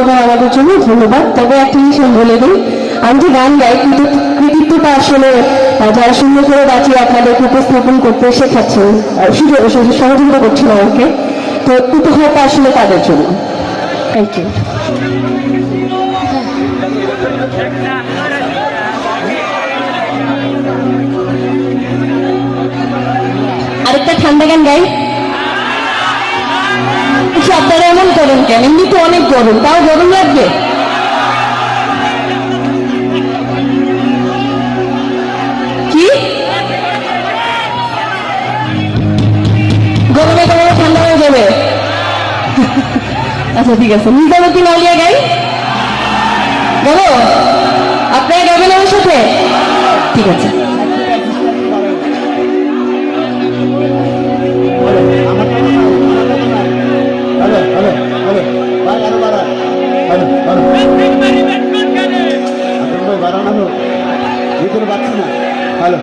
করবেন আমাদের জন্য ধন্যবাদ। তবে একটা জিনিস আমি বলে দিই, আমি যে গান গাই কিন্তু কৃতিত্বটা আসলে যারা সুন্দর করে বাঁচিয়ে আপনাদেরকে উপস্থাপন করতে শেখাচ্ছে সুযোগ সহযোগিতা করছিল আমাকে, তো উপহারটা আসলে তাদের জন্য। থ্যাংক ইউ আরেকটা ঠান্ডা গান গাই। আপনারা এমন করেন কেন? অনেক তাও গরম লাগবে কি ঠান্ডা হয়ে যাবে। আচ্ছা ঠিক আছে নিজামুদ্দিন আলিয়া গাই। গাবো আপনারা গাবেন আমার সাথে? ঠিক আছে। যে কোনো পাচ্ছি না হ্যালো